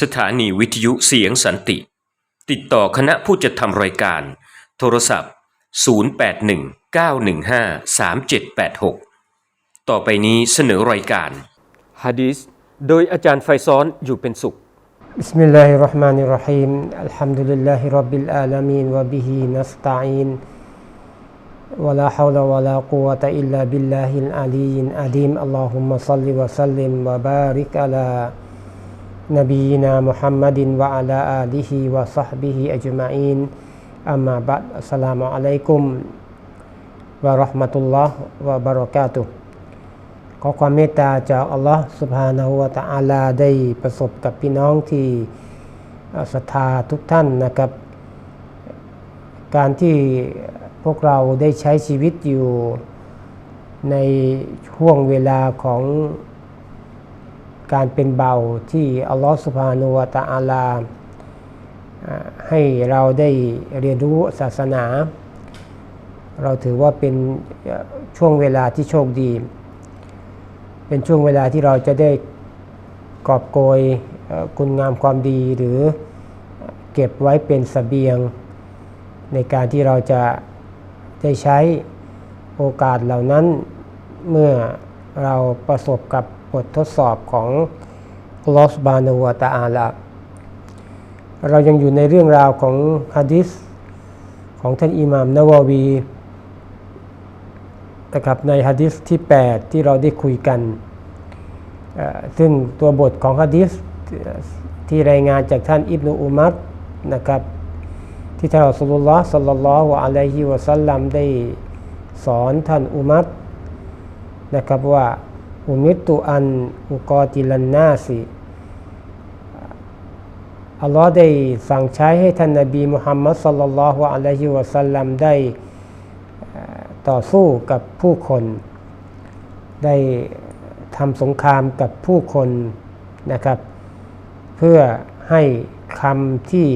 สถานีวิทยุเสียงสันติ ติดต่อคณะผู้จัดทำรายการ โทรศัพท์ 0819153786 ต่อไปนี้เสนอรายการฮะดีษโดยอาจารย์ไฟซ้อนอยู่เป็นสุข بسم الله الرحمن الرحيم الحمد لله رب العالمين وبه نستعين ولا حول ولا قوة إلا بالله العلي العظيم اللهم صل وسلم وبارك على نبينا محمد وعلى آله وصحبه أجمعين أما بعد السلام عليكم ورحمة الله وبركاته ขอความเมตตาจากอัลลอฮ์สุบฮานาหูวะตะอาลาได้ประสบกับพี่น้องที่ศรัทธาทุกท่านนะครับ การที่พวกเราได้ใช้ชีวิตอยู่ในช่วงเวลาของ การเป็นเบาที่อัลลอฮ์สุบฮานาหูวตะอาลาให้เราได้เรียนรู้ศาสนา เราถือว่าเป็นช่วงเวลาที่โชคดี เป็นช่วงเวลาที่เราจะได้กอบโกยคุณงามความดีหรือเก็บไว้เป็นสเสบียง ในการที่เราจะได้ใช้โอกาสเหล่านั้นเมื่อเราประสบกับ ททดสอบของลอสบานวตาอาลาเรายังอยู่ในเรื่องราวของฮะดิษของท่านอิหม่ามนาววีนะครับในฮะดิษที่ 8 ที่เราได้คุยกัน ซึ่งตัวบทของฮะดิษที่รายงานจากท่านอิบนุอุมัรนะครับที่ท่านอัสลุลลอฮ์สัลลัลลอฮุอะลัยฮิวะสัลลัมได้สอนท่านอุมัรนะครับว่า อุมิตตุอันอุกอติลันนาสิอัลลอฮ์ได้สั่งใช้ให้ท่านนบีมุฮัมมัดสัลลัลลอฮุอะลัยฮิวะสัลลัมได้ต่อสู้กับผู้คน ได้ทำสงครามกับผู้คนนะครับ เพื่อให้คำที่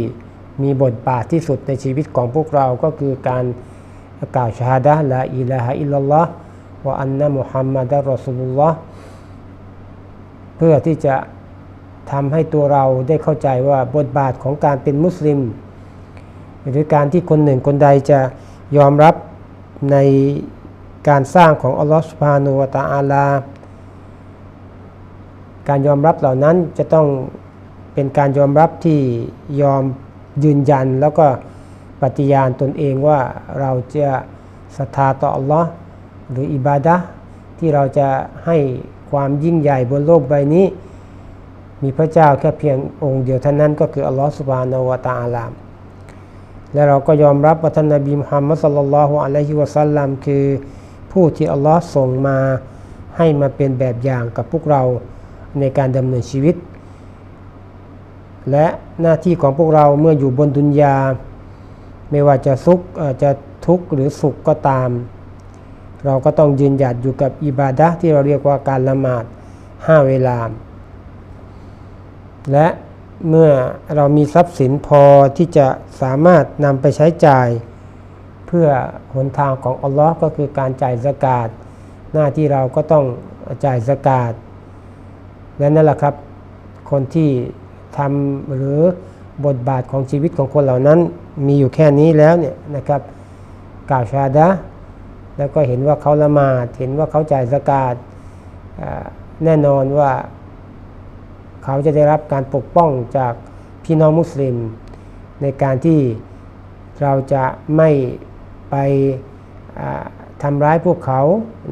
มีบทบาทที่สุดในชีวิตของพวกเราก็คือการกล่าวชาดะละอิลาฮะอิลลัลลอฮ์ วะอันนะมุฮัมมัดรอสุลลอฮ์เพื่อที่จะทำให้ตัวเราได้เข้าใจว่าบทบาทของการเป็นมุสลิม หรือการที่คนหนึ่งคนใดจะยอมรับในการสร้างของอัลลอฮฺสุบฮานุวะตาอาลา การยอมรับเหล่านั้นจะต้องเป็นการยอมรับที่ยอมยืนยันแล้วก็ปฏิญาณตนเองว่าเราจะศรัทธาต่ออัลลอฮ์ หรืออิบาดะที่เราจะให้ความยิ่งใหญ่บนโลกใบนี้ มีพระเจ้าแค่เพียงองค์เดียวเท่านั้นก็คืออัลลอฮ์สุบานาวะตาอาลาและเราก็ยอมรับว่าท่านนบีมุฮัมมัดสัลลัลลอฮุอะลัยฮิวะสัลลัมคือผู้ที่อัลลอฮ์ส่งมาให้มาเป็นแบบอย่างกับพวกเราในการดำเนินชีวิต และหน้าที่ของพวกเราเมื่ออยู่บนดุนยา ไม่ว่าจะสุขจะทุกข์หรือสุขก็ตาม เราก็ต้องยืนหยัดอยู่กับอิบาดะที่เราเรียกว่าการละหมาด 5 เวลา และเมื่อเรามีทรัพย์สินพอที่จะสามารถนำไปใช้จ่าย เพื่อหนทางของอัลลอฮ์ก็คือการจ่ายสกาดหน้าที่เราก็ต้องจ่ายสกาดและนั่นแหละครับ คนที่ทำหรือบทบาทของชีวิตของคนเหล่านั้นมีอยู่แค่นี้แล้วเนี่ยนะครับกล่าวชาดะ แล้วก็เห็นว่าเขาละหมาด เห็นว่าเขาจ่ายสกาดแน่นอนว่าเขาจะได้รับการปกป้องจากพี่น้องมุสลิม ในการที่เราจะไม่ไปทำร้ายพวกเขา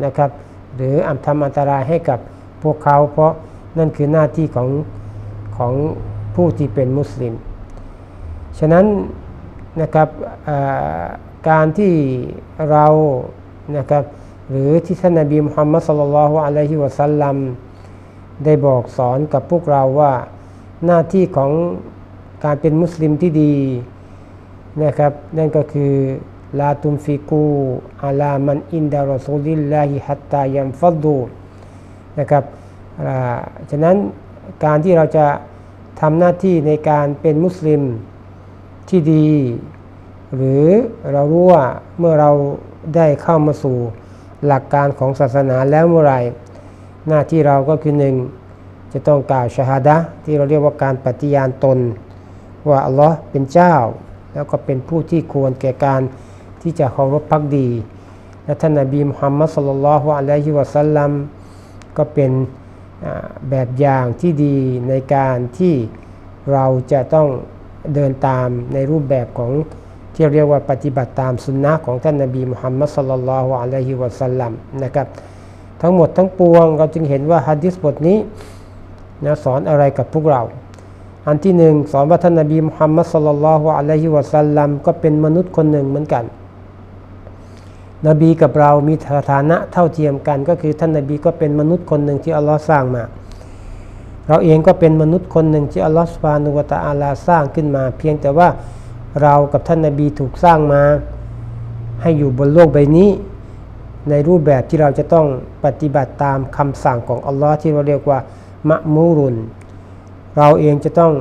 นะครับ หรืออทำอันตรายให้กับพวกเขา เพราะนั่นคือหน้าที่ของของผู้ที่เป็นมุสลิม ฉะนั้นนะครับการที่เรา นะครับหรือที่ท่านนบีมุฮัมมัดสุลลัลฮุอะลัยฮิวะสัลลัมได้บอกสอนกับพวกเราว่าหน้าที่ของการเป็นมุสลิมที่ดีนะครับนั่นก็คือลาตุมฟิกูอาลามันอินดารอซูลิลลาฮิฮัตตายัมฟัดดูนะครับฉะนั้นการที่เราจะทำหน้าที่ในการเป็นมุสลิมที่ดี หรือเรารู้ว่าเมื่อเรา ได้เข้ามาสู่หลักการของศาสนาแล้วเมื่อไรหน้าที่เราก็คือหนึ่งจะต้องกล่าวชาฮาดะที่เราเรียกว่าการปฏิญาณตน ว่าอัลลอฮ์เป็นเจ้า แล้วก็เป็นผู้ที่ควรแก่การที่จะเคารพพักดี และท่านนบีมุฮัมมัดสุลลัลอฮุอะลัยฮิวะสัลลัมก็เป็นแบบอย่างที่ดีในการที่เราจะต้องเดินตามในรูปแบบของ ที่เรียกว่าปฏิบัติตามสุนนะของท่านนบีมุฮัมมัดสุลลัลลอฮุอะลัยฮิวะสัลลัมนะครับทั้งหมดทั้งปวงเราจึงเห็นว่าฮะดิษบทนี้นะสอนอะไรกับพวกเรา อันที่หนึ่งสอนว่าท่านนบีมุฮัมมัดสุลลัลลอฮุอะลัยฮิวะสัลลัมก็เป็นมนุษย์คนหนึ่งเหมือนกัน นบีกับเรามีสถานะเท่าเทียมกันก็คือท่านนบีก็เป็นมนุษย์คนหนึ่งที่อัลลอฮ์สร้างมา เราเองก็เป็นมนุษย์คนหนึ่งที่อัลลอฮ์สุบานุวะตะอาลาสร้างขึ้นมา เพียงแต่ว่า เรากับท่านนบีถูกสร้างมา ให้อยู่บนโลกใบนี้ ในรูปแบบที่เราจะต้องปฏิบัติตามคำสั่งของอัลลอฮ์ที่เราเรียกว่ามะมูรุน เราเองจะต้อง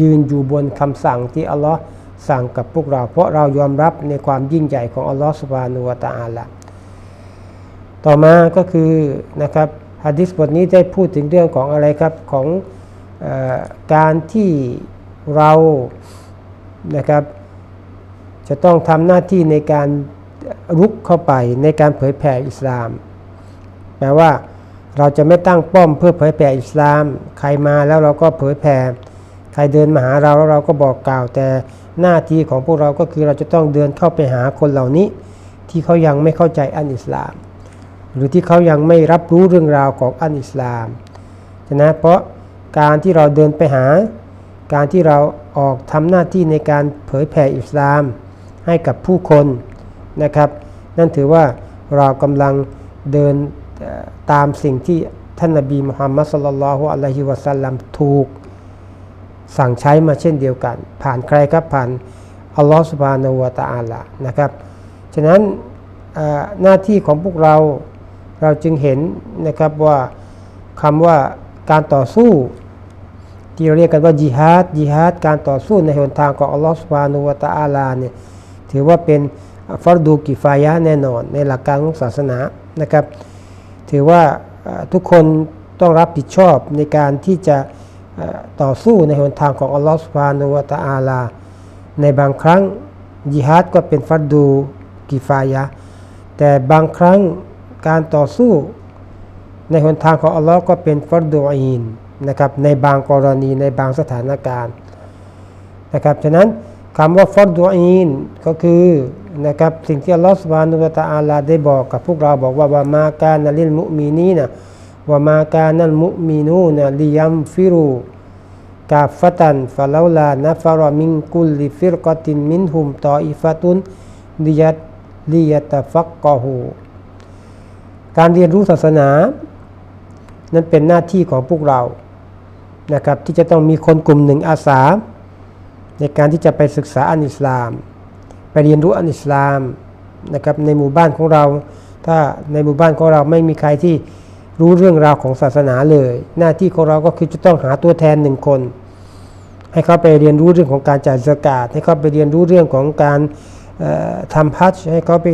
ยืนอยู่บนคำสั่งที่อัลลอฮ์สั่งกับพวกเรา เพราะเรายอมรับในความยิ่งใหญ่ของอัลลอฮ์สุบานุวตะอาลาต่อมาก็คือนะครับฮะดิษบทนี้ได้พูดถึงเรื่องของอะไรครับของอการที่ เรานะครับ จะต้องทำหน้าที่ในการรุกเข้าไปในการเผยแผ่อิสลาม แปลว่าเราจะไม่ตั้งป้อมเพื่อเผยแผ่อิสลาม ใครมาแล้วเราก็เผยแผ่ใครเดินมาหาเราแล้วเราก็บอกกล่าว แต่หน้าที่ของพวกเราก็คือเราจะต้องเดินเข้าไปหาคนเหล่านี้ ที่เขายังไม่เข้าใจอันอิสลาม หรือที่เขายังไม่รับรู้เรื่องราวของอันอิสลามฉะเพราะการที่เราเดินไปหา การที่เราออกทำหน้าที่ในการเผยแผ่อิสลามให้กับผู้คนนะครับ นั่นถือว่าเรากำลังเดินตามสิ่งที่ท่านนบีมุฮัมมัดสุลลัลฮุอะลัยฮิวะสัลลัมถูก สั่งใช้มาเช่นเดียวกัน ผ่านใครครับผ่านอัลลอฮฺสุบานาอูวะตะอาลานะครับ ฉะนั้นหน้าที่ของพวกเราเราจึงเห็นนะครับว่าคำว่าการต่อสู้ ที่เราเรียกกันว่าจิฮาดจิฮาดการต่อสู้ในหนทางของอัลลอฮฺสุบานุวะตะอาลาเนี่ยถือว่าเป็นฟัรดูกิฟายะแน่นอน ในหลักการของศาสนานะครับ ถือว่าทุกคนต้องรับผิดชอบในการที่จะต่อสู้ในหนทางของอัลลอฮฺสุบานุวะตะอาลา ในบางครั้งจิฮาดก็เป็นฟัรดูกิฟายะแต่บางครั้งการต่อสู้ในหนทางของอัลลอฮ์ก็เป็นฟัรดูอีน นะครับในบางกรณีในบางสถานการณ์นะครับฉะนั้นคำว่าฟัรดูอีนก็คือนะครับสิ่งที่อัลลอฮ์สุบานุตะอาลาได้บอกกับพวกเราบอกว่าว่ามาการนัลิลมุมีนีนะว่ามาการนัลมุมีนูนะลิยัมฟิรูกาฟตันฟะลาลานะฟารมิงกุลลิฟิรกตินมินฮุมตออิฟตุนลิยัตลิยัตฟักกอฮูการเรียนรู้ศาสนา นั้นเป็นหน้าที่ของพวกเรา นะครับที่จะต้องมีคนกลุ่มหนึ่งอาสา ในการที่จะไปศึกษาอันอิสลาม ไปเรียนรู้อันอิสลามนะครับในหมู่บ้านของเรา ถ้าในหมู่บ้านของเราไม่มีใครที่รู้เรื่องราวของศาสนาเลย หน้าที่ของเราก็คือจะต้องหาตัวแทนหนึ่งคน ให้เขาไปเรียนรู้เรื่องของการจ่ายสกาดให้เขาไปเรียนรู้เรื่องของการทำพัชให้เขาไป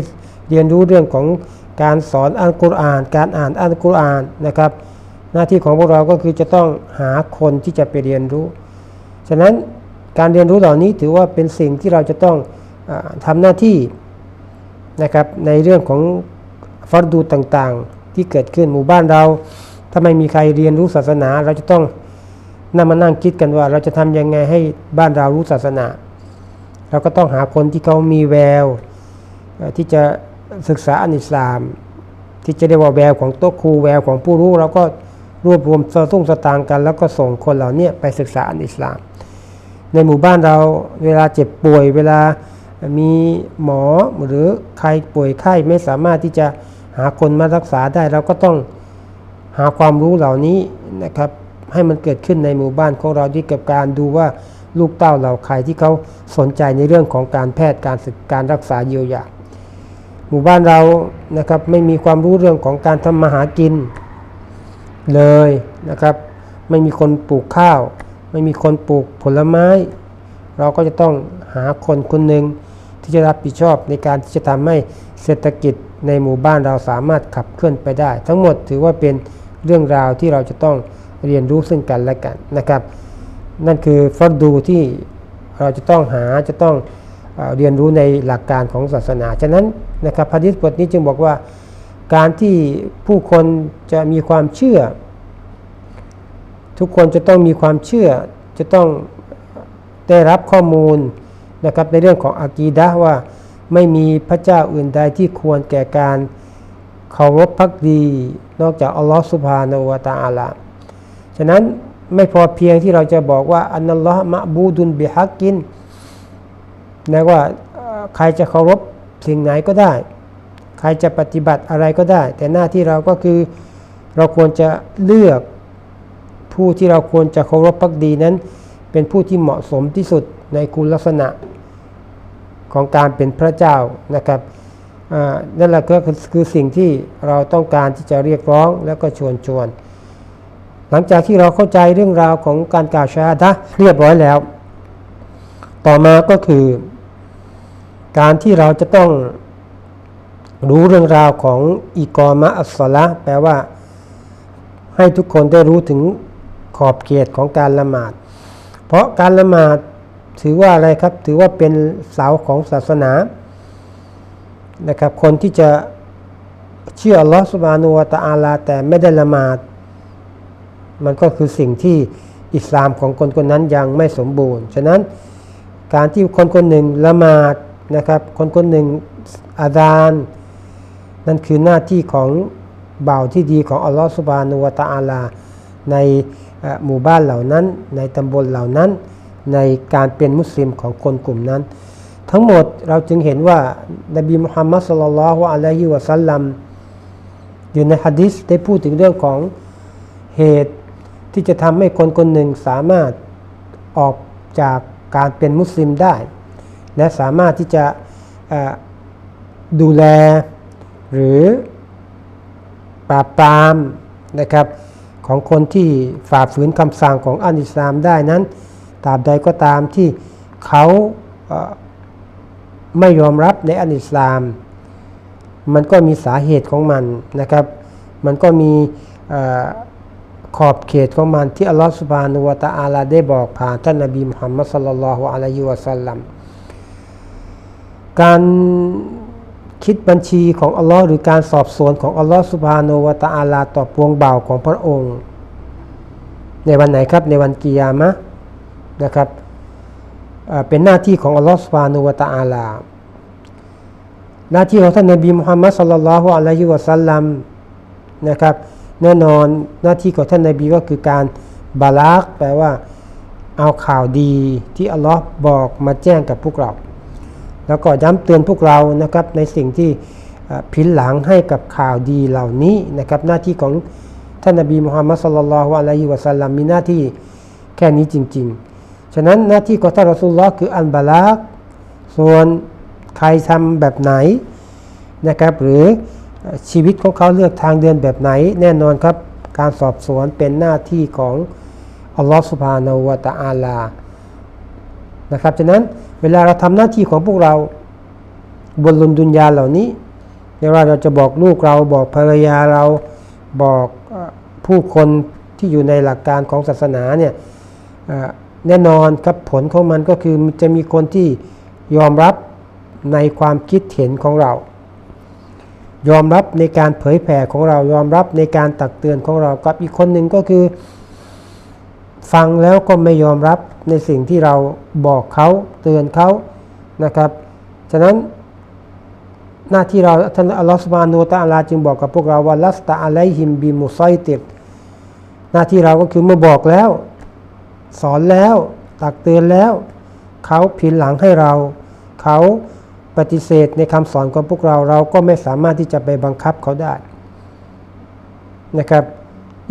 เรียนรู้เรื่องของการสอนอัลกุรอาน การอ่านอัลกุรอานนะครับ หน้าที่ของพวกเราก็คือจะต้องหาคนที่จะไปเรียนรู้ ฉะนั้นการเรียนรู้เหล่านี้ถือว่าเป็นสิ่งที่เราจะต้องอาทำหน้าที่นะครับในเรื่องของฟัรดูต่างๆ ที่เกิดขึ้นหมู่บ้านเราถ้าไม่มีใครเรียนรู้ศาสนา เราจะต้องนั่งมานั่งคิดกันว่า เราจะทำยังไงให้บ้านเรารู้ศาสนา เราก็ต้องหาคนที่เขามีแววที่จะศึกษาอันอิสลาม ที่จะเรียกว่าแววของโต๊ะครูแววของผู้รู้เราก็ รวบรวมสตุ้งสตางค์กัน แล้วก็ส่งคนเหล่านี้ไปศึกษาอันอิสลาม ในหมู่บ้านเราเวลาเจ็บป่วยเวลามีหมอหรือใครป่วยไข้ไม่สามารถที่จะหาคนมารักษาได้เราก็ต้องหาความรู้เหล่านี้นะครับให้มันเกิดขึ้นในหมู่บ้านของเราด้วยกับการดูว่าลูกเต้าเราใครที่เขาสนใจในเรื่องของการแพทย์การศึกการรักษาเยียวยาหมู่บ้านเรานะครับไม่มีความรู้เรื่องของการทำมาหากิน เลยนะครับ ไม่มีคนปลูกข้าว ไม่มีคนปลูกผลไม้ เราก็จะต้องหาคนคนหนึ่งที่จะรับผิดชอบในการที่จะทำให้เศรษฐกิจในหมู่บ้านเราสามารถขับเคลื่อนไปได้ ทั้งหมดถือว่าเป็นเรื่องราวที่เราจะต้องเรียนรู้ซึ่งกันและกันนะครับ นั่นคือฟัดดูที่เราจะต้องหาจะต้องเอเรียนรู้ในหลักการของศาสนา ฉะนั้นนะครับพระดิษบทนี้จึงบอกว่า การที่ผู้คนจะมีความเชื่อ ทุกคนจะต้องมีความเชื่อ จะต้องได้รับข้อมูลนะครับในเรื่องของอากีดะว่าไม่มีพระเจ้าอื่นใดที่ควรแก่การเคารพพักดี นอกจากอัลลอฮฺสุบฮานาอูวะตะอาลาฉะนั้นไม่พอเพียงที่เราจะบอกว่าอันนัลลอฮ์มะบูดุนบิฮักกินนะว่าใครจะเคารพสิ่งไหนก็ได้ ใครจะปฏิบัติอะไรก็ได้ แต่หน้าที่เราก็คือเราควรจะเลือกผู้ที่เราควรจะเคารพพักดีนั้น เป็นผู้ที่เหมาะสมที่สุดในคุณลักษณะของการเป็นพระเจ้านะครับนั่นแหละก็คือสิ่งที่เราต้องการที่จะเรียกร้องแล้วก็ชวนชวน หลังจากที่เราเข้าใจเรื่องราวของการกล่าวชาดะเรียบร้อยแล้ว ต่อมาก็คือ การที่เราจะต้อง รู้เรื่องราวของอิกอมะอัสละแปลว่า ให้ทุกคนได้รู้ถึงขอบเขตของการละหมาด เพราะการละหมาดถือว่าอะไรครับ ถือว่าเป็นเสาของศาสนานะครับ คนที่จะเชื่อลอสบานุวตะอาลา แต่ไม่ได้ละหมาด มันก็คือสิ่งที่อิสลามของคนคนนั้นยังไม่สมบูรณ์ ฉะนั้นการที่คนคนหนึ่งละหมาดนะครับ คนคนหนึ่งอาดาน นั่นคือหน้าที่ของบ่าวที่ดีของอัลลอฮฺสุบานุวะตะอาลา ในหมู่บ้านเหล่านั้น ในตำบลเหล่านั้น ในการเป็นมุสลิมของคนกลุ่มนั้น ทั้งหมดเราจึงเห็นว่านบีมุฮัมมัดสุลลัลลอฮุอะลัยฮิวะสัลลัมอยู่ในฮะดิษได้พูดถึงเรื่องของเหตุที่จะทำให้คนคนหนึ่งสามารถออกจากการเป็นมุสลิมได้ และสามารถที่จะดูแล หรือปราบปรามนะครับของคนที่ฝ่าฝืนคำสั่งของอันอิสลามได้นั้นตราบใดก็ตามที่เขาไม่ยอมรับในอันอิสลาม มันก็มีสาเหตุของมันนะครับ มันก็มีอขอบเขตของมันที่อัลลอฮฺสุบานุวะตะอาลาได้บอกผ่านท่านนบีมุฮัมมัดสัลลัลลอฮุอะลัยฮิวะสัลลัมการ คิดบัญชีของอัลลอฮ์หรือการสอบสวนของอัลลอฮ์สุบฮานวะตะอาลาต่อปวงบ่าวของพระองค์ ในวันไหนครับในวันกิยามะนะครับเป็นหน้าที่ของอัลลอฮ์สุบฮานุวะตะอาลา หน้าที่ของท่านนบีมุฮัมมัดสัลลัลฮุอะลัยฮิวะสัลลัมนะครับแน่นอนหน้าที่ของท่านนบีก็คือการบาลากแปลว่าเอาข่าวดีที่อัลลอฮ์บอกมาแจ้งกับพวกเรา แล้วก็ย้ำเตือนพวกเรานะครับในสิ่งที่ผินหลังให้กับข่าวดีเหล่านี้นะครับหน้าที่ของท่านนบีมุฮัมมัดสุลลัลลอฮุอะลัยฮิวะสัลลัมมีหน้าที่แค่นี้จริง ๆ ฉะนั้นหน้าที่ของท่านรอซูลลอคืออันบาลากส่วนใครทำแบบไหนนะครับหรือชีวิตของเขาเลือกทางเดินแบบไหน แน่นอนครับการสอบสวนเป็นหน้าที่ของอัลลอฮ์สุบฮานาวะตะอาลา นะครับฉะนั้นเวลาเราทำหน้าที่ของพวกเราบนลุนดุนยาเหล่านี้ไม่ว่าเราจะบอกลูกเราบอกภรรยาเราบอกผู้คนที่อยู่ในหลักการของศาสนาเนี่ยแน่นอนครับผลของมันก็คือจะมีคนที่ยอมรับในความคิดเห็นของเรา ยอมรับในการเผยแผ่ของเรายอมรับในการตักเตือนของเรากับอีกคนหนึ่งก็คือ ฟังแล้วก็ไม่ยอมรับในสิ่งที่เราบอกเขาเตือนเขานะครับ ฉะนั้นหน้าที่เราท่านอัลลอฮฺสุบานุวะตะอาลาจึงบอกกับพวกเราว่าลัสตะอะลัยฮิมบิมุไซติดหน้าที่เราก็คือเมื่อบอกแล้ว สอนแล้วตักเตือนแล้ว เขาผินหลังให้เรา เขาปฏิเสธในคำสอนของพวกเราเราก็ไม่สามารถที่จะไปบังคับเขาได้นะครับ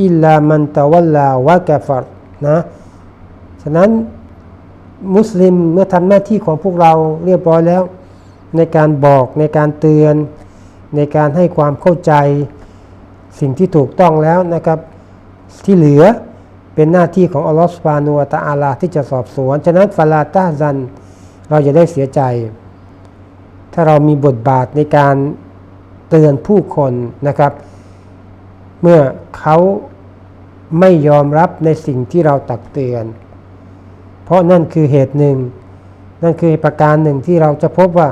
อิลลามันตะวัลลาวะกะฟัร นะฉะนั้นมุสลิมเมื่อทำหน้าที่ของพวกเราเรียบร้อยแล้ว ในการบอกในการเตือน ในการให้ความเข้าใจสิ่งที่ถูกต้องแล้วนะครับที่เหลือเป็นหน้าที่ของอัลลอฮฺสุบานุวตะอาลาที่จะสอบสวน ฉะนั้นฟาลาตาซัน เราจะได้เสียใจ ถ้าเรามีบทบาทในการเตือนผู้คนนะครับ เมื่อเขา ไม่ยอมรับในสิ่งที่เราตักเตือน เพราะนั่นคือเหตุหนึ่ง นั่นคือประการหนึ่งที่เราจะพบว่า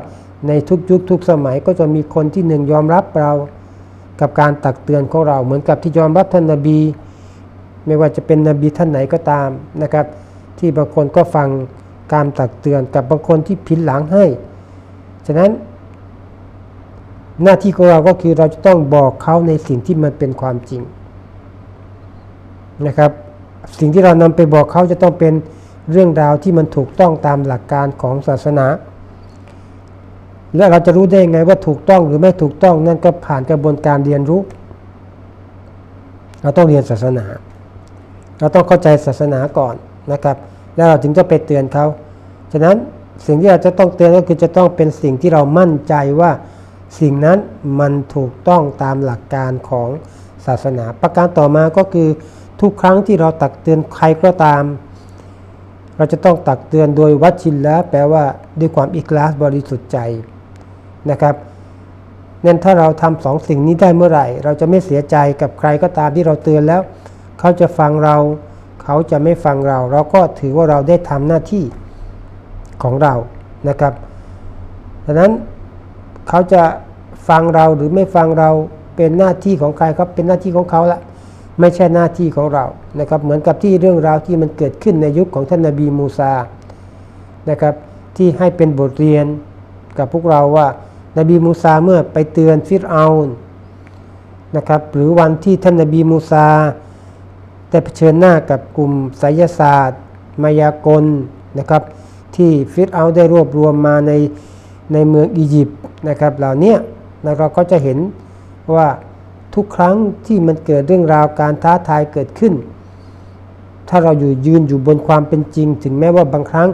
ในทุกยุคทุกสมัยก็จะมีคนที่หนึ่งยอมรับเรากับการตักเตือนของเราเหมือนกับที่ยอมรับท่านนบี ไม่ว่าจะเป็นนบีท่านไหนก็ตามนะครับ ที่บางคนก็ฟังการตักเตือนกับบางคนที่ผินหลังให้ ฉะนั้น หน้าที่ของเราก็คือเราจะต้องบอกเขาในสิ่งที่มันเป็นความจริง นะครับ สิ่งที่เรานำไปบอกเขาจะต้องเป็นเรื่องราวที่มันถูกต้องตามหลักการของศาสนา และเราจะรู้ได้ยังไงว่าถูกต้องหรือไม่ถูกต้องนั่นก็ผ่านกระบวนการเรียนรู้ เราต้องเรียนศาสนา เราต้องเข้าใจศาสนาก่อนนะครับ แล้วเราถึงจะไปเตือนเขาฉะนั้นสิ่งที่เราจะต้องเตือนก็คือจะต้องเป็นสิ่งที่เรามั่นใจว่าสิ่งนั้นมันถูกต้องตามหลักการของศาสนา ประการต่อมาก็คือ ทุกครั้งที่เราตักเตือนใครก็ตาม เราจะต้องตักเตือนโดยวัชินละแปลว่าด้วยความอิคลาสบริสุทธิ์ใจนะครับนั่นถ้าเราทำสองสิ่งนี้ได้เมื่อไหร่ เราจะไม่เสียใจกับใครก็ตามที่เราเตือนแล้ว เขาจะฟังเรา เขาจะไม่ฟังเรา เราก็ถือว่าเราได้ทำหน้าที่ของเรานะครับดังนั้นเขาจะฟังเราหรือไม่ฟังเราเป็นหน้าที่ของใครครับเป็นหน้าที่ของเขาละ ไม่ใช่หน้าที่ของเรานะครับเหมือนกับที่เรื่องราวที่มันเกิดขึ้นในยุคของท่านนบีมูซานะครับที่ให้เป็นบทเรียนกับพวกเราว่านบีมูซาเมื่อไปเตือนฟิรเอานะครับหรือวันที่ท่านนบีมูซาได้เผชิญหน้ากับกลุ่มไสยศาสตร์ มายากลนะครับ ที่ฟิรเอาได้รวบรวมมาในในเมืองอียิปต์นะครับ เหล่านี้เราก็จะเห็นว่า ทุกครั้งที่มันเกิดเรื่องราวการท้าทายเกิดขึ้น ถ้าเราอยู่ยืนอยู่บนความเป็นจริง ถึงแม้ว่าบางครั้ง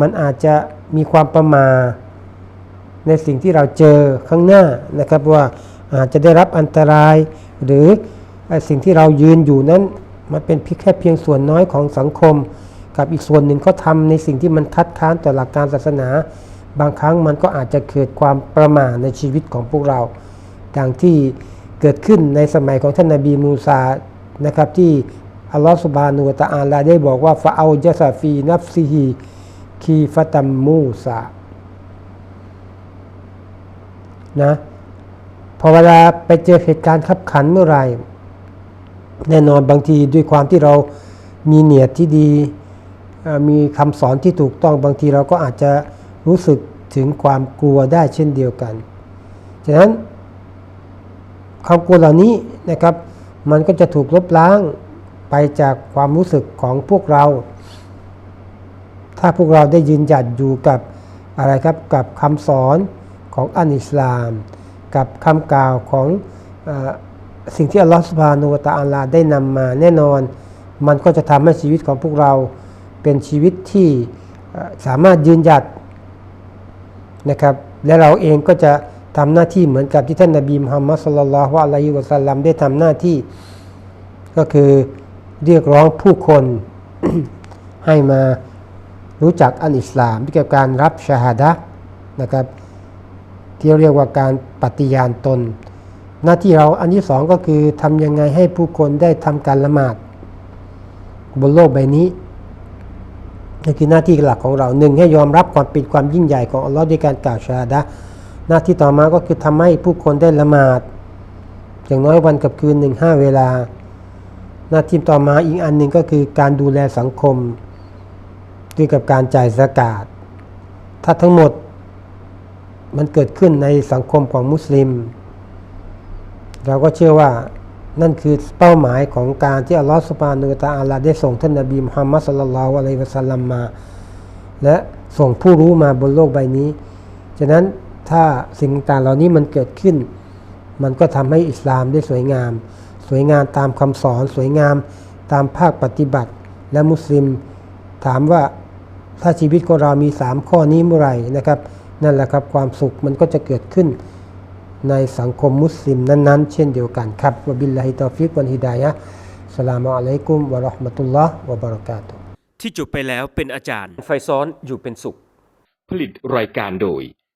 มันอาจจะมีความประมาทในสิ่งที่เราเจอข้างหน้านะครับว่าอาจจะได้รับอันตราย หรือสิ่งที่เรายืนอยู่นั้นมันเป็นเพียงแค่เพียงส่วนน้อยของสังคม กับอีกส่วนหนึ่งเขาทาในสิ่งที่มันคัดค้านต่อหลักการศาสนา บางครั้งมันก็อาจจะเกิดความประมาทในชีวิตของพวกเรา ดังที่ เกิดขึ้นในสมัยของท่านนาบีมูซานะครับที่อัลลอฮฺสุบานูตะอาลาได้บอกว่าฟาเอาจซาฟีนัฟซีฮีคีฟตัมมูซานะพอเวลาไปเจอเหตุการณ์ขับขันเมื่อไรแน่นอนบางทีด้วยความที่เรามีเนียดที่ดี มีคำสอนที่ถูกต้องบางทีเราก็อาจจะรู้สึกถึงความกลัวได้เช่นเดียวกัน ฉะนั้น ความกลัวเหล่านี้นะครับ มันก็จะถูกลบล้างไปจากความรู้สึกของพวกเรา ถ้าพวกเราได้ยืนหยัดอยู่กับอะไรครับกับคำสอนของอันอิสลาม กับคำกล่าวของอสิ่งที่อัลลอฮฺสุบฮานุวะตะอาลาได้นำมาแน่นอน มันก็จะทำให้ชีวิตของพวกเราเป็นชีวิตที่สามารถยืนหยัดนะครับ และเราเองก็จะ ทำหน้าที่เหมือนกับที่ท่านนบีมุฮัมมัดสุลลัลลอฮุอะลัยฮิวะสัลลัมได้ทำหน้าที่ ก็คือเรียกร้องผู้คนให้มารู้จักอันอิสลามเกี่ยวกับการรับชาฮาดะนะครับที่เรียกว่าการปฏิญาณตน หน้าที่เราอันที่สองก็คือทำยังไงให้ผู้คนได้ทำการละหมาดบนโลกใบนี้นี่คือหน้าที่หลักของเราหนึ่งให้ยอมรับความปิดความยิ่งใหญ่ของอัลลอฮ์ด้วยการกล่าวชาดะ หน้าที่ต่อมาก็คือทำให้ผู้คนได้ละหมาด อย่างน้อยวันกับคืนหนึ่งห้าเวลา หน้าที่ต่อมาอีกอันหนึ่งก็คือการดูแลสังคม ด้วยกับการจ่ายสกาดถ้าทั้งหมดมันเกิดขึ้นในสังคมของมุสลิม เราก็เชื่อว่านั่นคือเป้าหมายของการที่อัลลอฮฺสุบานุตะอาลาได้ส่งท่านนบีมุฮัมมัดสุลลัลลอฮุอะลัยวะสัลลัมมา และส่งผู้รู้มาบนโลกใบนี้ ฉะนั้น ถ้าสิ่งต่างเหล่านี้มันเกิดขึ้น มันก็ทำให้อิสลามได้สวยงาม สวยงามตามคำสอนสวยงามตามภาคปฏิบัติ และมุสลิมถามว่าถ้าชีวิตของเรามี 3 ข้อนี้เมื่อไหร่นะครับ นั่นแหละครับความสุขมันก็จะเกิดขึ้นในสังคมมุสลิมนั้นๆ เช่นเดียวกันครับวะบิลลาฮิตอฟิกวันฮิดายะสลามอะลัยกุมวะราะห์มะตุลลอฮ์วะบะเราะกาตุฮ์ที่จบไปแล้วเป็นอาจารย์ ไฟซ้อนอยู่เป็นสุข ผลิตรายการโดย